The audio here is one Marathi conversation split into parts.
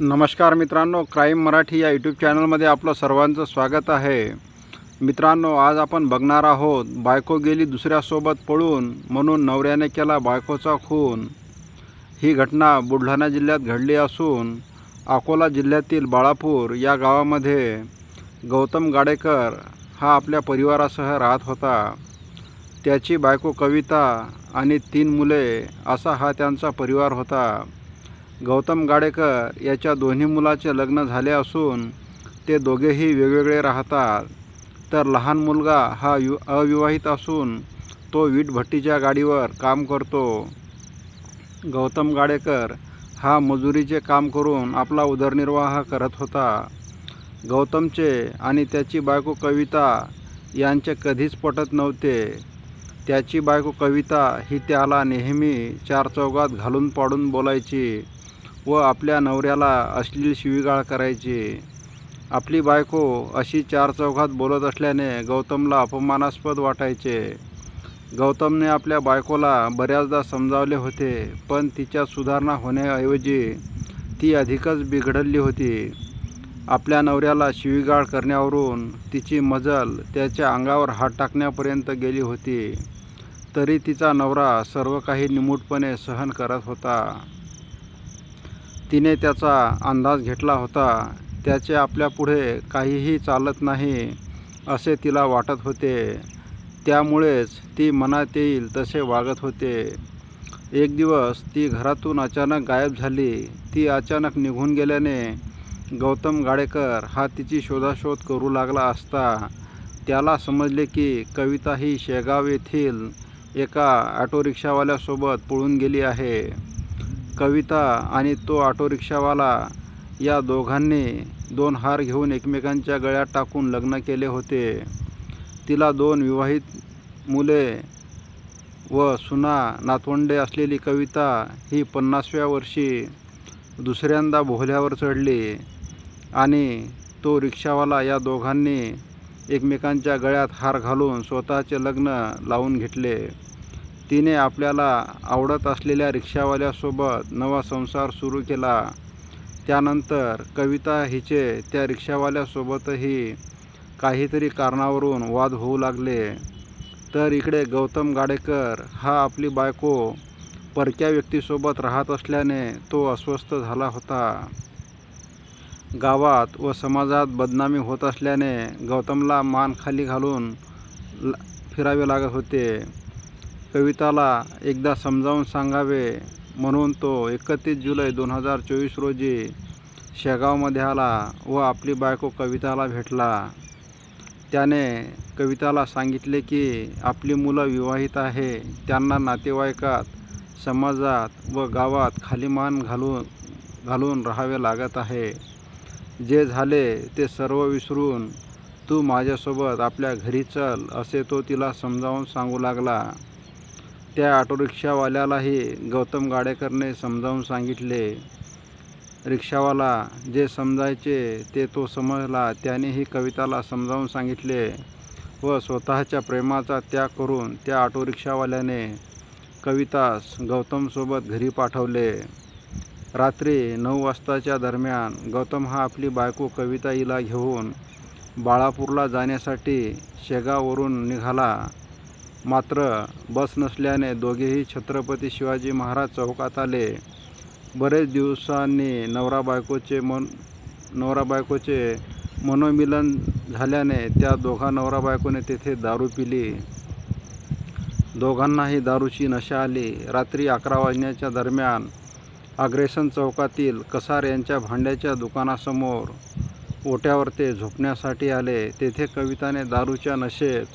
नमस्कार मित्रांनो क्राईम मराठी या यूट्यूब चॅनलमध्ये आपलं सर्वांचं स्वागत आहे. मित्रांनो आज आपण बघणार आहोत बायको गेली दुसऱ्यासोबत पळून म्हणून नवऱ्याने केला बायकोचा खून. ही घटना बुलढाणा जिल्ह्यात घडली असून अकोला जिल्ह्यातील बाळापूर या गावामध्ये गौतम गाडेकर हा आपल्या परिवारासह राहत होता. त्याची बायको कविता आणि तीन मुले असा हा त्यांचा परिवार होता. गौतम गाडेकर याच्या दोन्ही मुलाचे लग्न झाले असून ते दोघेही वेगवेगळे राहतात. तर लहान मुलगा हा यु अविवाहित असून तो वीटभट्टीच्या गाडीवर काम करतो. गौतम गाडेकर हा मजुरीचे काम करून आपला उदरनिर्वाह करत होता. गौतमचे आणि त्याची बायको कविता यांचे कधीच पटत नव्हते. त्याची बायको कविता ही त्याला नेहमी चार चौघात घालून पाडून बोलायची. व आपल्या नवऱ्याला अश्लील शिवीगाळ करायची. आपली बायको अशी चार चौघात बोलत असल्याने गौतमला अपमानास्पद वाटायचे. गौतमने आपल्या बायकोला बऱ्याचदा समजावले होते पण तिच्या सुधारणा होण्याऐवजी ती अधिकच बिघडली होती. आपल्या नवऱ्याला शिवीगाळ करण्यावरून तिची मजल त्याच्या अंगावर हात टाकण्यापर्यंत गेली होती. तरी तिचा नवरा सर्व काही निमूटपणे सहन करत होता. तिने त्याचा अंदाज घेतला होता. त्याचे आपल्यापुढे काहीही चालत नाही असे तिला वाटत होते. त्यामुळेच ती मनात येईल तसे वागत होते. एक दिवस ती घरातून अचानक गायब झाली. ती अचानक निघून गेल्याने गौतम गाडेकर हा तिची शोधाशोध करू लागला असता. त्याला समजले की कविता ही शेगाव येथील एका ऑटो रिक्षावाल्यासोबत पळून गेली आहे. कविता आणि तो ऑटो रिक्षावाला या दोघांनी दोन हार घेऊन एकमेकांच्या गळ्यात टाकून लग्न केले होते. तिला दोन विवाहित मुले व सुना नातवंडे असलेली कविता ही पन्नासव्या वर्षी दुसऱ्यांदा भोल्यावर चढली आणि तो रिक्षावाला या दोघांनी एकमेकांच्या गळ्यात हार घालून स्वतःचे लग्न लावून घेतले. तिने आपल्याला आवडत असलेल्या रिक्षावाल्यासोबत नवा संसार सुरू केला. त्यानंतर कविता हिचे त्या रिक्षावाल्यासोबतही काहीतरी कारणावरून वाद होऊ लागले. तर इकडे गौतम गाडेकर हा आपली बायको परक्या व्यक्तीसोबत राहत असल्याने तो अस्वस्थ झाला होता. गावात व समाजात बदनामी होत असल्याने गौतमला मान खाली घालून ला- फिरावे लागत होते. कविताला एकदा समजावून सांगावे म्हणून तो एकतीस जुलै दोन हजार चोवीस रोजी शेगावमध्ये आला व आपली बायको कविताला भेटला. त्याने कविताला सांगितले की आपली मुलं विवाहित आहे. त्यांना नातेवाईकात समाजात व गावात खाली मान घालून घालून राहावे लागत आहे. जे झाले ते सर्व विसरून तू माझ्यासोबत आपल्या घरी चल असे तो तिला समजावून सांगू लागला. त्या ऑटो रिक्षावाल्यालाही गौतम गाडेकरने समजावून सांगितले. रिक्षावाला जे समजायचे ते तो समजला. त्यानेही कविताला समजावून सांगितले व स्वतःच्या प्रेमाचा त्याग करून त्या ऑटो रिक्षावाल्याने कवितास गौतमसोबत घरी पाठवले. रात्री नऊ वाजताच्या दरम्यान गौतम हा आपली बायको कविता हिला घेऊन बाळापूरला जाण्यासाठी शेगाववरून निघाला. मात्र बस नसल्याने दोघेही छत्रपती शिवाजी महाराज चौकात आले. बरेच दिवसांनी नवरा बायकोचे मन नवरा बायकोचे मनोमिलन झाल्याने त्या दोघा नवरा बायकोने तेथे दारू पिली. दोघांनाही दारूची नशा आली. रात्री अकरा वाजण्याच्या दरम्यान अग्रेसन चौकातील कसार यांच्या भांड्याच्या दुकानासमोर ओट्यावर ते झोपण्यासाठी आले. तेथे कविताने दारूच्या नशेत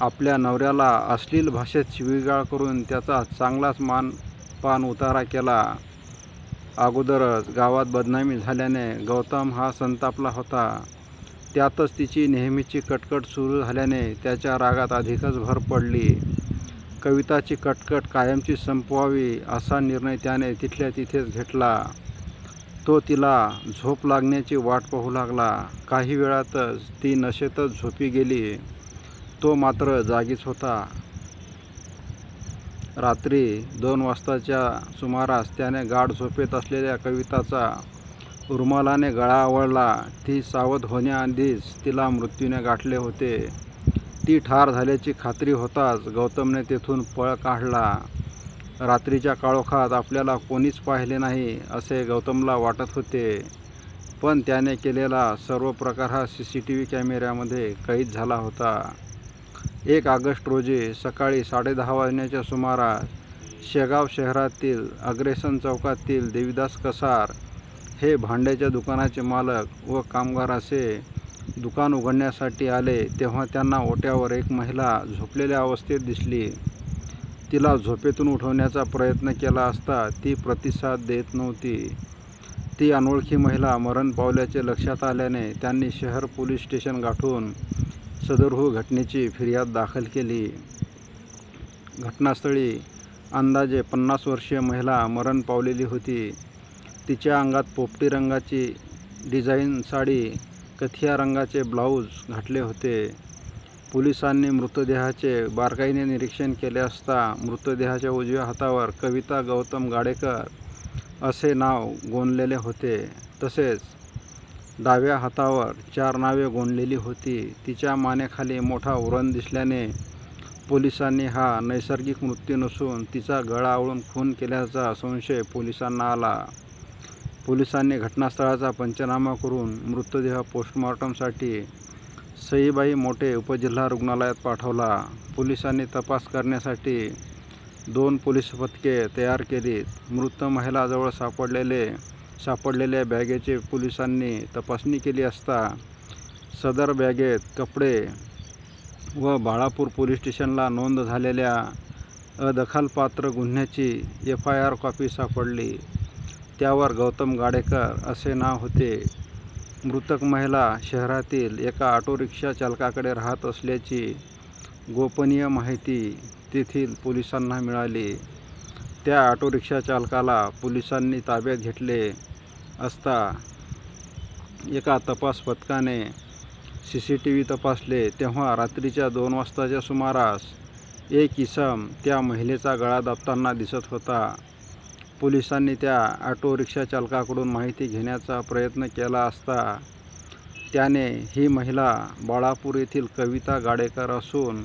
आपल्या नवऱ्याला अश्लील भाषेत शिवीगाळ करून त्याचा चांगलाच मान पान उतारा केला. अगोदरच गावात बदनामी झाल्याने गौतम हा संतापला होता. त्यातच तिची नेहमीची कटकट सुरू झाल्याने त्याच्या रागात अधिकच भर पडली. कविताची कटकट कायमची संपवावी असा निर्णय त्याने तिथल्या तिथेच घेतला. तो तिला झोप लागण्याची वाट पाहू लागला. काही वेळातच ती नशेतच झोपी गेली. तो मात्र जागीच होता. रात्री दोन वाजताच्या सुमारास त्याने गाढ झोपेत असलेल्या कविताचा रुमालाने गळा आवळला. ती सावध होण्याआधीच तिला मृत्यूने गाठले होते. ती ठार झाल्याची खात्री होताच गौतमने तेथून पळ काढला. रात्रीच्या काळोखात आपल्याला कोणीच पाहिले नाही असे गौतमला वाटत होते. पण त्याने केलेला सर्व प्रकार हा सी सी टी व्ही कॅमेऱ्यामध्ये कैद झाला होता. एक ऑगस्ट रोजी सकाळी साडेदहा वाजण्याच्या सुमारास शेगाव शहरातील अग्रेसन चौकातील देवीदास कसार हे भांड्याच्या दुकानाचे मालक व कामगार असे दुकान उघडण्यासाठी आले तेव्हा त्यांना ओट्यावर एक महिला झोपलेल्या अवस्थेत दिसली. तिला झोपेतून उठवण्याचा प्रयत्न केला असता ती प्रतिसाद देत नव्हती. ती अनोळखी महिला मरण पावल्याचे लक्षात आल्याने त्यांनी शहर पोलीस स्टेशन गाठून सदरहू घटनेची फिर्याद दाखल केली. घटनास्थळी अंदाजे पन्नास वर्षीय महिला मरण पावलेली होती. तिच्या अंगात पोपटी रंगाची डिझाईन साडी कथिया रंगाचे ब्लाऊज घातले होते. पोलिसांनी मृतदेहाचे बारकाईने निरीक्षण केले असता मृतदेहाच्या उजव्या हातावर कविता गौतम गाडेकर असे नाव गोंदलेले होते. तसेच डाव्या हातावर चार नावे गोंडलेली होती. तिच्या मानेखाली मोठा उरण दिसल्याने पोलिसांनी हा नैसर्गिक मृत्यू नसून तिचा गळा आवळून खून केल्याचा संशय पोलिसांना आला. पोलिसांनी घटनास्थळाचा पंचनामा करून मृतदेह पोस्टमॉर्टमसाठी सईबाई मोठे उपजिल्हा रुग्णालयात पाठवला. पोलिसांनी तपास करण्यासाठी दोन पोलीस पथके तयार केलीत. मृत महिलाजवळ सापडलेले सापडलेल्या बॅगेचे पोलिसांनी तपासणी केली असता सदर बॅगेत कपडे व बाळापूर पोलीस स्टेशनला नोंद झालेल्या अदखलपात्र गुन्ह्याची एफ आय आर कॉपी सापडली. त्यावर गौतम गाडेकर असे नाव होते. मृतक महिला शहरातील एका ऑटो रिक्षा चालकाकडे राहत असल्याची गोपनीय माहिती तेथील पोलिसांना मिळाली. त्या ऑटो रिक्षा चालकाला पोलिसांनी ताब्यात घेतले. असता. एका तपास पथकाने सी सी टी व्ही तपासले तेव्हा रात्रीच्या दोन वाजताच्या सुमारास एक इसम त्या महिलेचा गळा दाबताना दिसत होता. पोलिसांनी त्या ऑटो रिक्षा चालकाकडून माहिती घेण्याचा प्रयत्न केला असता. त्याने ही महिला बाळापूर येथील कविता गाडेकर असून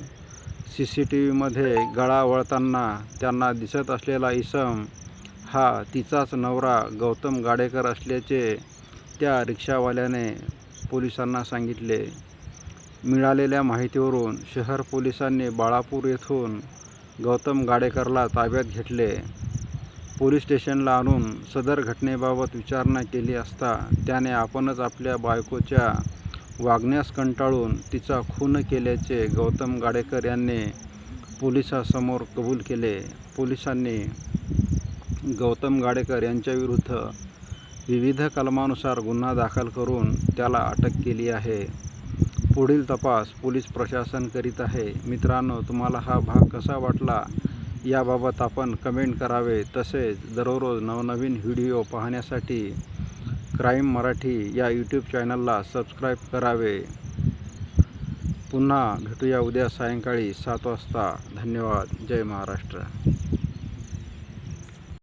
सी सी टी व्हीमध्ये गळा वळताना त्यांना दिसत असलेला इसम हा तिचाच नवरा गौतम गाडेकर असल्याचे त्या रिक्षावाल्याने पोलिसांना सांगितले. मिळालेल्या माहितीवरून शहर पोलिसांनी बाळापूर येथून गौतम गाडेकरला ताब्यात घेतले. पोलीस स्टेशनला आणून सदर घटनेबाबत विचारणा केली असता त्याने आपणच आपल्या बायकोच्या वागण्यास कंटाळून तिचा खून केल्याचे गौतम गाडेकर यांनी पोलिसासमोर कबूल केले. पोलिसांनी गौतम गाडेकर यांच्याविरुद्ध विविध कलमानुसार गुन्हा दाखल करून त्याला अटक केली आहे. पुढील तपास पोलीस प्रशासन करीत आहे. मित्रांनो तुम्हाला हा भाग कसा वाटला याबाबत आपण कमेंट करावे. तसेच दररोज नवनवीन व्हिडिओ पाहण्यासाठी क्राईम मराठी या यूट्यूब चॅनलला सबस्क्राईब करावे. पुन्हा भेटूया उद्या सायंकाळी सात वाजता. धन्यवाद. जय महाराष्ट्र.